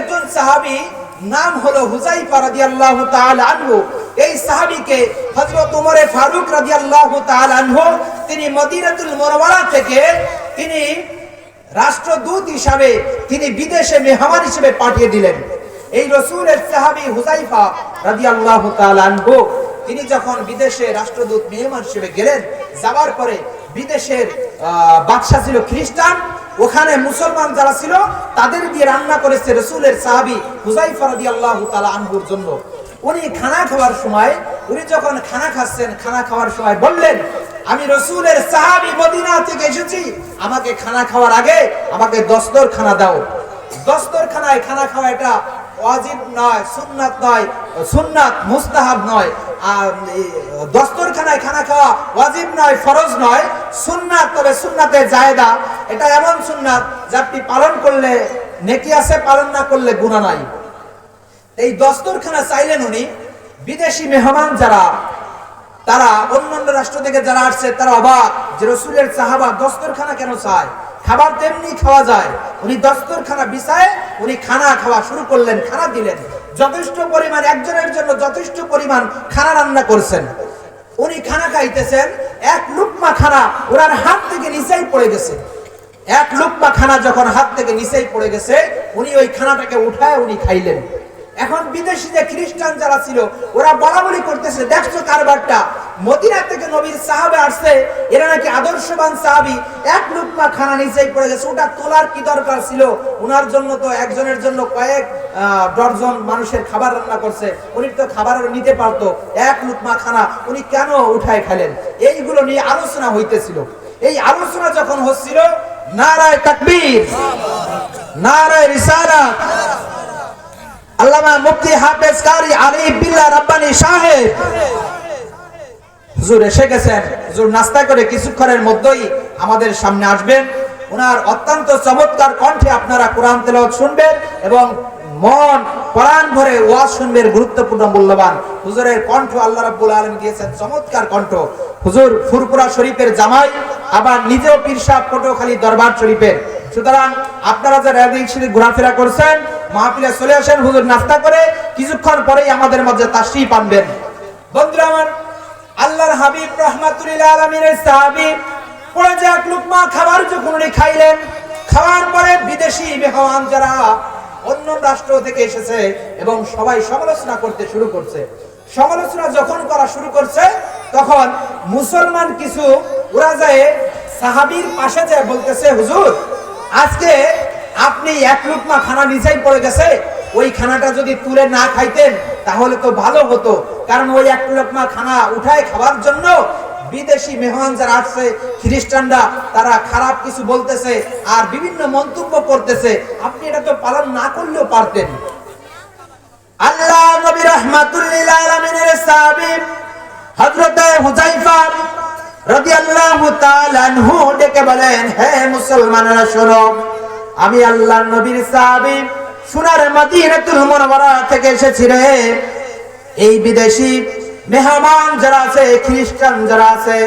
একজন সাহাবী নাম হলো হুজাইফা রাদিয়াল্লাহু তাআলা আনহু। এই সাহাবীকে হযরত ওমরে ফারুক রাদিয়াল্লাহু তাআলা আনহু তিনি মদিনাতুল মুনাওয়ারা থেকে তিনি রাষ্ট্রদূত হিসাবে তিনি বিদেশে মেহমান হিসেবে পাঠিয়ে দিলেন। এই রসুলের সাহাবী হুজাইফা রাদিয়াল্লাহু তাআলা আনহু তিনি যখন বিদেশে রাষ্ট্রদূত মেহমান হিসেবে গেলেন যাওয়ার পরে বিদেশের আহ, বাদশা ছিল খ্রিস্টান ওখানে মুসলমান যারা ছিল, তাদের দিয়ে রান্না করেছে রসুলের হুজাই হুজাইফা আল্লাহ তালা আনহুর জন্য। উনি খানা খাওয়ার সময়, উনি যখন খানা খাচ্ছেন, খানা খাওয়ার সময় বললেন, আমি রসুলের সাহাবি মদিনা থেকে এসেছি, আমাকে খানা খাওয়ার আগে আমাকে দস্তর খানা দাও। দস্তর খানায় খানা খাওয়া এটা ওয়াজিব নয়, সুন্নাত নয়, সুন্নাত মুস্তাহাব নয়। আর দস্তরখানায় খানা খাওয়া ওয়াজিব নয়, ফরজ নয়। সুন্নাত, তবে সুন্নাতে জায়দা। এটা এমন সুন্নাত যা আপনি পালন করলে, নেকি আছে, পালন না করলে গুনাহ নাই। এই দস্তরখানা চাইলেন উনি, বিদেশি মেহমান যারা, তারা অন্যান্য রাষ্ট্র থেকে যারা আসছে, তারা অবাক যে রসুলের সাহাবা দস্তরখানা কেন চায়? খাবার তেমনি খাওয়া যায়। উনি দস্তরখানা বিছায়, উনি খানা খাওয়া শুরু করলেন, খানা দিলেন। যথেষ্ট পরিমাণ, একজনের জন্য যথেষ্ট পরিমাণ খানা রান্না করছেন। উনি খানা খাইতেছেন, এক লুকমা খানা ওনার হাত থেকে নিচেই পড়ে গেছে। এক লুকমা খানা যখন হাত থেকে নিচেই পড়ে গেছে, উনি ওই খানাটাকে উঠায় উনি খাইলেন। এখন বিদেশি যে খ্রিস্টান যারা ছিল, ওরা বলাবলি করতেছে, দেখছ কারবারটা? মদিনা থেকে নবীর সাহাবে আসছে, এরা নাকি আদর্শবান সাহাবি। এক লুকমা খানা নিচেই পড়ে গেছে, ওটা তোলার কি দরকার ছিল? ওনার জন্য তো একজনের জন্য কয়েক ডজন মানুষের খাবার রান্না করছে, উনি তো খাবার নিতে পারতো। এক লুকমা খানা, উনি কেন উঠায় খেলেন এইগুলো নিয়ে আলোচনা হইতেছিল। এই আলোচনা যখন হচ্ছিল, নারায় তাকবীর, নারায় রিসালাত আল্লামা মুফতি হাফেজ কারি আরিফ বিল্লাহ রাব্বানি সাহেব। হুজুর এসে গেছেন। হুজুর নাস্তা করে কিছুক্ষণের মধ্যেই আমাদের সামনে আসবেন। ওনার অত্যন্ত চমৎকার কণ্ঠে আপনারা কোরআন তেলাওয়াত শুনবেন এবং মন, প্রাণ ভরে ওয়াজ শুনবেন, গুরুত্বপূর্ণ, মূল্যবান। হুজুরের কণ্ঠ আল্লাহ রাব্বুল আলামিন দিয়েছেন, চমৎকার কণ্ঠ। হুজুর ফুরপুরা শরীফের জামাই, আবার নিজেও পীরসাহ পটুয়াখালী দরবার শরীফের। সুতরাং আপনারা যে শরীফ ঘোরাফেরা করছেন মাহফিলে চলে আসেন, হুজুর নাস্তা করে কিছুক্ষণ পরেই আমাদের মধ্যে তাশরীফ আনবেন। বন্ধুরা আমার, আল্লাহর হাবিব রহমাতুল্লাহ আলমিনের সাহাবি পড়ে যে এক লুকমা খাবার উনি খাইলেন, খাওয়ার পরে বিদেশি মেহমান যারা অন্য রাষ্ট্র থেকে এসেছে এবং সবাই সমালোচনা করতে শুরু করছে। সমালোচনা যখন করা শুরু করছে, তখন মুসলমান কিছু ওরা যায় সাহাবির পাশে যায় বলতেছে, হুজুর, আজকে আপনি এক লুকমা খানা নিচেই পড়ে গেছে, ওই খানাটা যদি তুলে না খাইতেন, তাহলে তো ভালো হতো। কারণ ওই এক লোকমা খানা উঠায় খাওয়ার জন্য বিদেশি মেহমান যারা আসছে, খ্রিস্টানরা, তারা খারাপ কিছু বলতেছে আর বিভিন্ন মন্তব্য করতেছে। আপনি এটা তো পালন না করলেও পারতেন। আল্লাহ নবী রাহমাতুল্লিল আলামিনের সাহাবী হযরত হুযায়ফা রাদিয়াল্লাহু তাআলা আনহু ডেকে বলেন, হে মুসলমানেরা শোনো আমি আল্লাহ নবীর সাহাবি সোনার মাদিনাতুল মুনাওয়ারা থেকে এসেছি রে। এই বিদেশি মেহমান যারা আছে, খ্রিস্টান যারা আছে,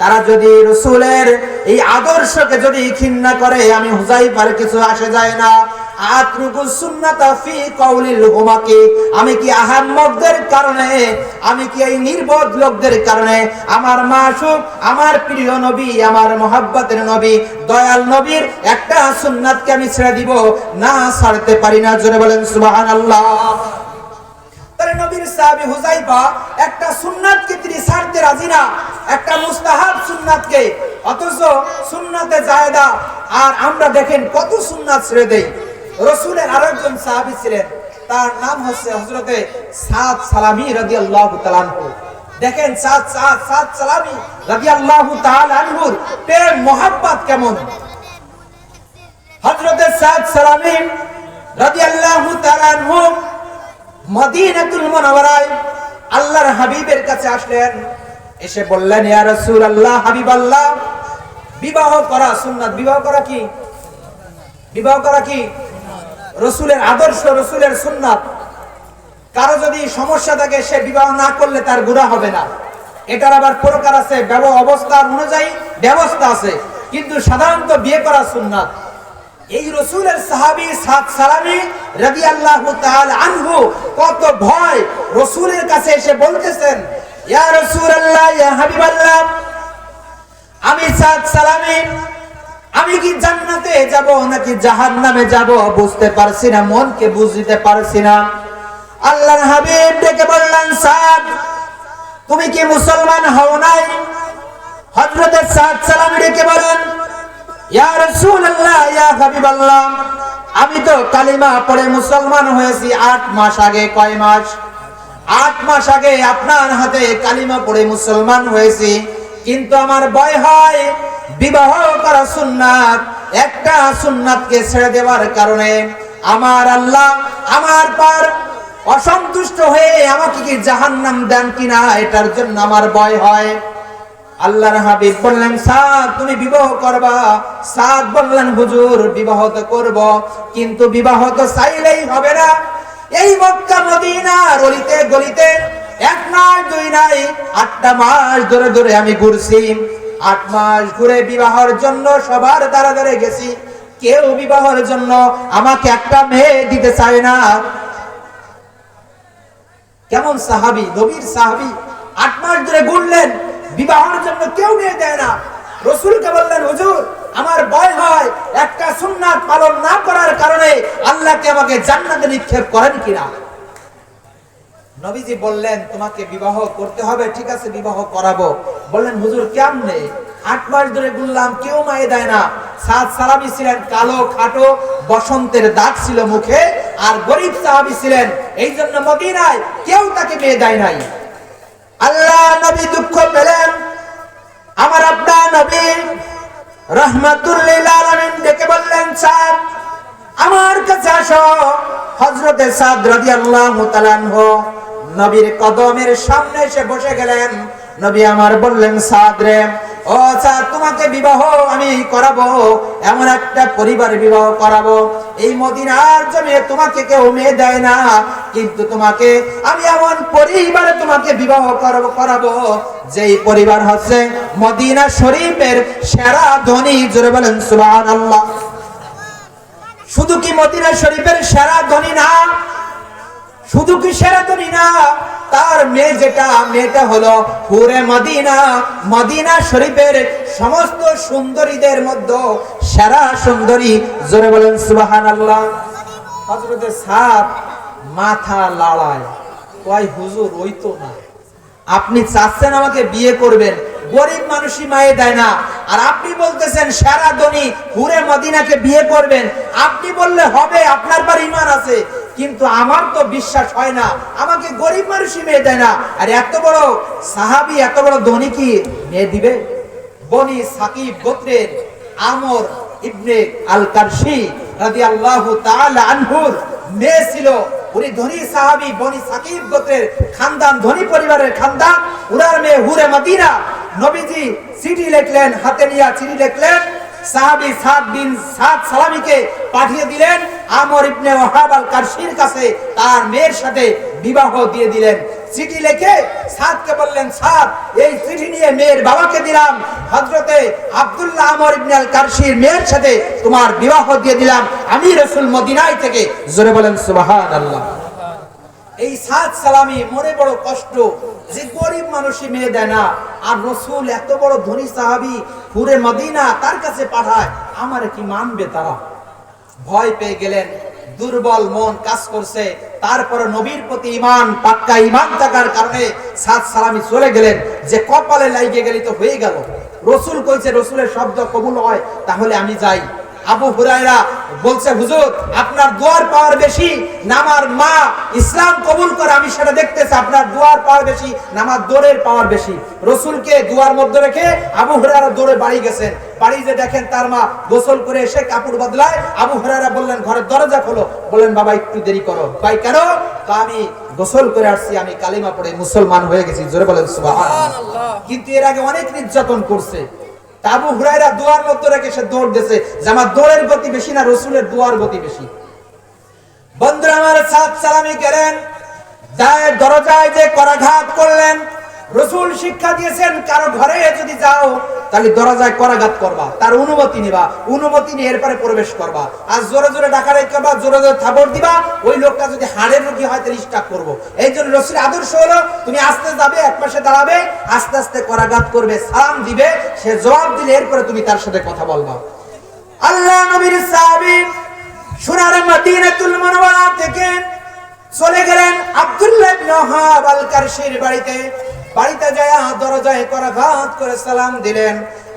তারা যদি রসুলের এই আদর্শকে যদি ঘৃণা করে, আমি হুজাইফার কিছু আসে যায় না। কারণে? আমি কি এই নির্বোধ লোকদের কারণে? আমার আমার প্রিয় নবী, আমার নবী, দয়াল নবীর একটা আমি ছেড়ে দিব, না ছাড়তে পারি না। জোরে বলেন, সুবহানাল্লাহ। তাহলে নবীর সাহাবী হুজাইফা একটা সুন্নাতকে তিনি ছাড়তে রাজি না। একটা মুস্তাহাব সুন্নাতকে। অথচ সুন্নাতে জায়দা। আর আমরা দেখেন কত সুন্নাত ছেড়ে দেই। রসুলের আরেকজন সাহাবী ছিলেন। তার নাম হচ্ছে হজরতে সাদ সালামি রাদিয়াল্লাহু আল্লাহ দেখেন সাদ সাদ সাদ সালামি রাদিয়াল্লাহু তাআলা আনহুর প্রেম, মোহাব্বত কেমন? হযরতে সাদ সালামি রাদিয়াল্লাহু তাআলা আনহু মদিনাতুল মুনাওয়ারায় আল্লাহর হাবিবের কাছে আসলেন। এসে বললেন, ইয়া রাসূলুল্লাহ, হাবিবাল্লাহ, বিবাহ করা সুন্নাত, বিবাহ করা কি? বিবাহ করা কি? রসুলের আদর্শ, রসুলের সুন্নাত। কারও যদি সমস্যা থাকে, সে বিবাহ না করলে তার গুনাহ হবে না। এটার আবার প্রকার আছে অবস্থার অনুযায়ী ব্যবস্থা আছে। কিন্তু সাধারণত বিয়ে করা সুন্নাত। এই রসুলের সাহাবি সাদ সালামি রাদিয়াল্লাহু তাআলা আনহু কত ভয় রসুলের কাছে এসে বলতেছেন, ইয়া রাসূলুল্লাহ, ইয়া হাবিবাল্লাহ, আমি সাদ সালামি আমি কি জান্নাতে যাব নাকি জাহান নামে যাব? বুঝতে পারছি না, মনকে বুঝতে পারছি না। আল্লাহর হাবিব ডেকে বললেন, সাদ, তুমি কি মুসলমান হও নাই? হযরত সাদ সালামি ডেকে বলেন, ইয়া রাসূলুল্লাহ, ইয়া হাবিবাল্লাহ, আমি তো কালিমা পড়ে মুসলমান হয়েছি আট মাস আগে, কয় মাস? আট মাস আগে আপনার হাতে কালিমা পড়ে মুসলমান হয়েছি। কিন্তু আমার ভয় হয়, বিবাহ করা সুন্নাত, একটা সুন্নাতকে ছেড়ে দেওয়ার কারণে আমার আল্লাহ আমার পার অসন্তুষ্ট হয়ে আমাকে কি জাহান্নাম দেন কিনা এটার জন্য আমার ভয় হয়। আল্লাহর হাবিব বললেন, সাদ, তুমি বিবাহ করবা। সাদ বললেন, হুজুর, বিবাহ তো করব, কিন্তু বিবাহ তো চাইলেই হবে না। এই মক্কা, মদিনার অলিতে গলিতে এক নয় দুই নাই, আটটা মাস ধরে ধরে আমি ঘুরছি। আট মাস ঘুরে বিবাহের জন্য সবার দ্বারা দ্বারে গেছি। কেউ বিবাহের জন্য আমাকে একটা মেয়ে দিতে চায় না। কেমন সাহাবি, নবীর সাহাবি, আট মাস ধরে ঘুরলেন, বিবাহের জন্য কেউ মেয়ে দেয় না। রসুলকে বললেন, হুজুর, আমার ভয় হয়, একটা সুন্নাত পালন না করার কারণে আল্লাহকে আমাকে জান্নাতে নিক্ষেপ করেন কিনা? নবীজি বললেন, তোমাকে বিবাহ করতে হবে, ঠিক আছে, বিবাহ করাবো। বললেন, হুজুর, কেমনে? আট মাস ধরে ঘুরলাম কেউ মায়ে দেয় না। সাত সালামি ছিলেন, কালো, খাটো, বসন্তের দাগ ছিল মুখে, আর গরিব সাহাবি ছিলেন। এই জন্য মদিনায় কেউ তাকে মেয়ে দেয় নাই। আল্লাহ নবী দুঃখ পেলেন। আমার আপনার নবী রহমাতুল্লিল আলামিন ডেকে বললেন সাদ আমার কাছে আসো। হযরতে সাদ রাদিয়াল্লাহু তাআলা নবীর কদমের সামনে এসে বসে গেলেন। নবী আমার বললেন, সাদ রে, ও সাদ, তোমাকে বিবাহ আমি করাবো, এমন একটা পরিবার বিবাহ করাবো। এই মদিনার জমিয়ে তোমাকে কেউ মেয়ে দেয় না, কিন্তু তোমাকে আমি এমন পরিবারে তোমাকে বিবাহ করাবো করাবো। যেই পরিবার হচ্ছে মদিনা শরীফের সেরা ধনী, জোরে বলেন, সুবহানাল্লাহ। শুধু কি মদিনা শরীফের সেরা ধনী না শুধু কি সেরা ধনী না তার মেয়ে যেটা, মেয়েটা হলো পুরে মদিনা। মদিনা শরীফের সমস্ত সুন্দরীদের মধ্যে সেরা সুন্দরী। জোরে বলেন সুবাহান আল্লাহ হজরতে সাপ মাথা লাড়ায়। কয়, হুজুর, ওই তো না। আপনি চাচ্ছেন আমাকে বিয়ে করবেন। গরিব মানুষই মায়ে দেয় না। আর আপনি বলতেছেন, সারা ধনী হুরে মদিনাকে বিয়ে করবেন। আপনি বললে হবে, আপনার পর ইমান আছে। কিন্তু আমার তো বিশ্বাস হয় না। আমাকে গরিব মানুষই মেয়ে দেয় না। আর এত বড় সাহাবি, এত বড় ধনী কি মেয়ে দিবে? বনি সাকিব গোত্রের আমর ইবনে আল কারশি রাদিয়াল্লাহু তাআলা আনহুর মেয়ে ছিল। উনি ধনী সাহাবি, বনি সাকিব গোত্রের খানদান, ধনী পরিবারের খানদান। উনার মেয়ে হুরে মদিনা। নবীজি চিঠি লিখলেন, হাতে নিয়ে চিঠি লিখলেন। সাহাবী সাত দিন সাত সালামীকে পাঠিয়ে দিলেন। আমর ইবনে ওয়াহাব আল কারশির কাছে তার মেয়ের সাথে বিবাহ দিয়ে দিলেন। চিঠি লিখে সাদকে বললেন, সাদ, এই চিঠি নিয়ে মেয়ের বাবাকে দিলাম। হযরতে আব্দুল্লাহ আমর ইবনে আল কারশির মেয়ের সাথে তোমার বিবাহ দিয়ে দিলাম। আমি রাসূল মদিনায় থেকে। জোরে বলেন, সুবহানাল্লাহ। এই সাত সালামি মনে বড় কষ্ট যে গরিব মানুষই মেয়ে দেয় না। আর রসুল এত বড় ধনী সাহাবি পুরে মদিনা তার কাছে পাঠায়, আমারে কি মানবে তারা? ভয় পেয়ে গেলেন, দুর্বল মন কাজ করছে। তারপরে নবীর প্রতি ইমান পাক্কা ইমান থাকার কারণে সাত সালামি চলে গেলেন। যে কপালে লাইগে গেলি তো হয়ে গেল। রসুল কইছে, রসুলের শব্দ কবুল হয়, তাহলে আমি যাই। আবু হুরায়রা বলছে, হুজুর, আপনার দোয়ার পাওয়ার বেশি না আমার মা ইসলাম কবুল করে, আমি সেটা দেখতেছি, আপনার দোয়ার পাওয়ার বেশি না আমার দৌড়ের পাওয়ার বেশি। রসুলকে দুয়ার মধ্যে রেখে আবু হুরায়রা দৌড়ে বাড়ি গেছেন। বাড়ি যে দেখেন তার মা গোসল করে এসে কাপড় বদলায়, আবু হুরায়রা বললেন, ঘরের দরজা খোলো। বললেন, বাবা, একটু দেরি করো। ভাই কেন? তো আমি গোসল করে আসছি, আমি কালিমা পড়ে মুসলমান হয়ে গেছি। জোরে বলেন কিন্তু এর আগে অনেক নির্যাতন করছে। আবু হুরাইরা দোয়ার মধ্যে রেখে সে দৌড় দিয়েছে। যে আমার দৌড়ের গতি বেশি না, রসুলের দোয়ার গতি বেশি। বন্ধুরা আমার সাত সালামি গেলেন দরজায় যে করাঘাত করলেন রসুল শিক্ষা দিয়েছেন, কারও ঘরে যদি যাও, তাহলে দরজায় করাঘাত করবা, তার অনুমতি নিবা, অনুমতি নিয়ে এরপরে প্রবেশ করবা। আর জোরে জোরে ডাকারাই করবা, জোরে জোরে থাপড় দিবা, ওই লোকটা যদি হাড়ের রোগী হয়, তাহলে স্টাক করব। এই জন্য রসুল আদর্শ হলো, তুমি আস্তে যাবে, এক পাশে দাঁড়াবে, আস্তে আস্তে করাঘাত করবে, সালাম দিবে, সে জবাব দিলে এরপরে তুমি তার সাথে কথা বলবা। আল্লাহ নবীর সাহাবী সোনার মদিনাতুল মুনাওয়ারা থেকে চলে গেলেন আব্দুল্লাহ ইবনে ওহাব আল কারশির বাড়িতে। বাড়িতে যায় দরজায় করাঘাত করে সালাম দিলেন।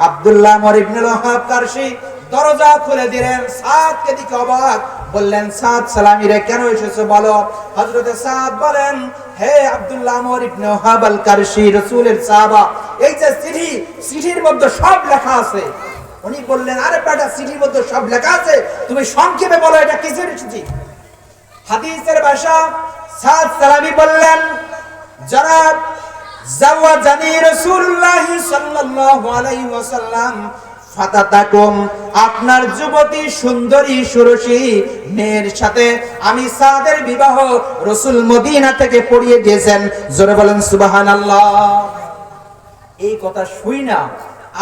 আব্দুল্লাহ আমর ইবনে ওহাব কারশি দরজা খুলে দিলেন। সাদকে দিকে অবাক বললেন, সাদ সালামি রে, কেন এসেছ বলো? হযরতে সাদ বলেন, হে আব্দুল্লাহ আমর ইবনে ওহাব আল কারশি রাসূলের সাহাবা, এই যে চিঠি চিঠির মধ্যে সব লেখা আছে। উনি বললেন, আরে বেটা চিঠির মধ্যে সব লেখা আছে? তুমি সংক্ষেপে বলো, এটা কিসের চিঠি হাদিসের ভাষা সাদ সালামি বললেন, জনাব জাওয়াজানি সাল্লাল্লাহু আলাইহি ওয়াসাল্লাম, ফাতাতাকুম, আপনার যুবতী সুন্দরী সুরসী মেয়ের সাথে আমি সাদের বিবাহ রসুল মদিনা থেকে পড়িয়ে দিয়েছেন। জোরে বলেন সুবহানাল্লাহ। এই কথা শুই না।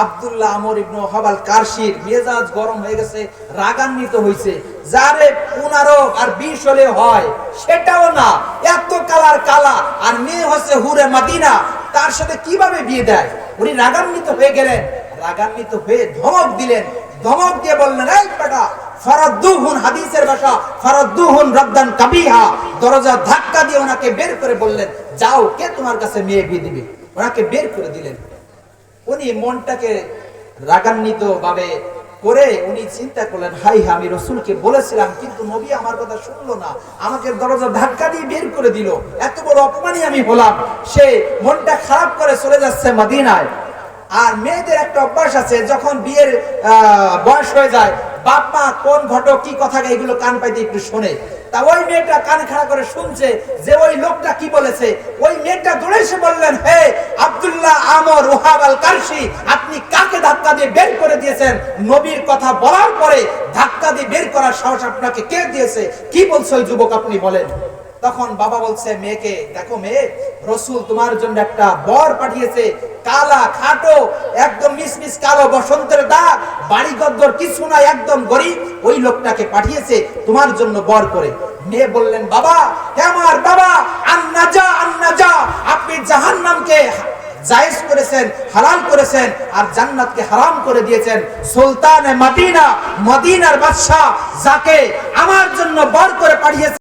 আব্দুল্লাহ আমর ইবনু হবাল কারশির মেজাজ গরম হয়ে গেছে, রাগান্বিত হয়েছে যারে পনেরো আর বিশ হলে হয়, সেটাও না। এত কালার কালা, আর মেয়ে হচ্ছে হুরে মাদিনা, তার সাথে কীভাবে বিয়ে দেয়? উনি রাগান্বিত হয়ে গেলেন, রাগান্বিত হয়ে ধমক দিলেন। ধমক দিয়ে বললেন, এই বেটা, ফারাদ্দুহুন হাদিসের ভাষা, ফারাদ্দুহুন রাদ্দান কাবিহা। দরজা ধাক্কা দিয়ে ওনাকে বের করে বললেন, যাও, কে তোমার কাছে মেয়ে বিয়ে দিবে? ওনাকে বের করে দিলেন। উনি মনটাকে রাগান্বিত ভাবে করে উনি চিন্তা করলেন, হাই আমি রসুলকে বলেছিলাম, কিন্তু নবী আমার কথা শুনলো না। আমাকে দরজা ধাক্কা দিয়ে বের করে দিল। এত বড় অপমানই আমি হলাম। সে মনটা খারাপ করে চলে যাচ্ছে মাদিনায়। আর মেয়েদের একটা অভ্যাস আছে, যখন বিয়ের বয়স হয়ে যায় বাপ মা কোন ঘটক, কি কথা, এগুলো কান পাইতে একটু শোনে। তা ওই মেয়েটা কান খাড়া করে শুনছে যে ওই লোকটা কি বলেছে। ওই মেয়েটা দৌড়ে এসে বললেন, হে আব্দুল্লাহ আমর ওহাব আল কারশি আপনি কাকে ধাক্কা দিয়ে বের করে দিয়েছেন? নবীর কথা বলার পরে ধাক্কা দিয়ে বের করার সাহস আপনাকে কে দিয়েছে? কি বলছে ওই যুবক, আপনি বলেন। তখন বাবা বলছে, মেয়েকে, দেখো মেয়ে, রসুল তোমার জন্য একটা বর পাঠিয়েছে, কালা, খাটো, একদম মিসমিস কালো বসন্তের দাগ, বাড়ি গদ্দর কিছু না, একদম গরিব, ওই লোকটাকে পাঠিয়েছে, তোমার জন্য বর করে। মেয়ে বললেন, বাবা, হে আমার বাবা, আন্নাজা আন্নাজা, আপনি জাহান্নামকে জায়েজ করেছেন করেছেন, আর জান্নাতকে হারাম করে দিয়েছেন। সুলতান মদিনা, মদিনার বাদশাহ যাকে আমার জন্য বর করে পাঠিয়েছে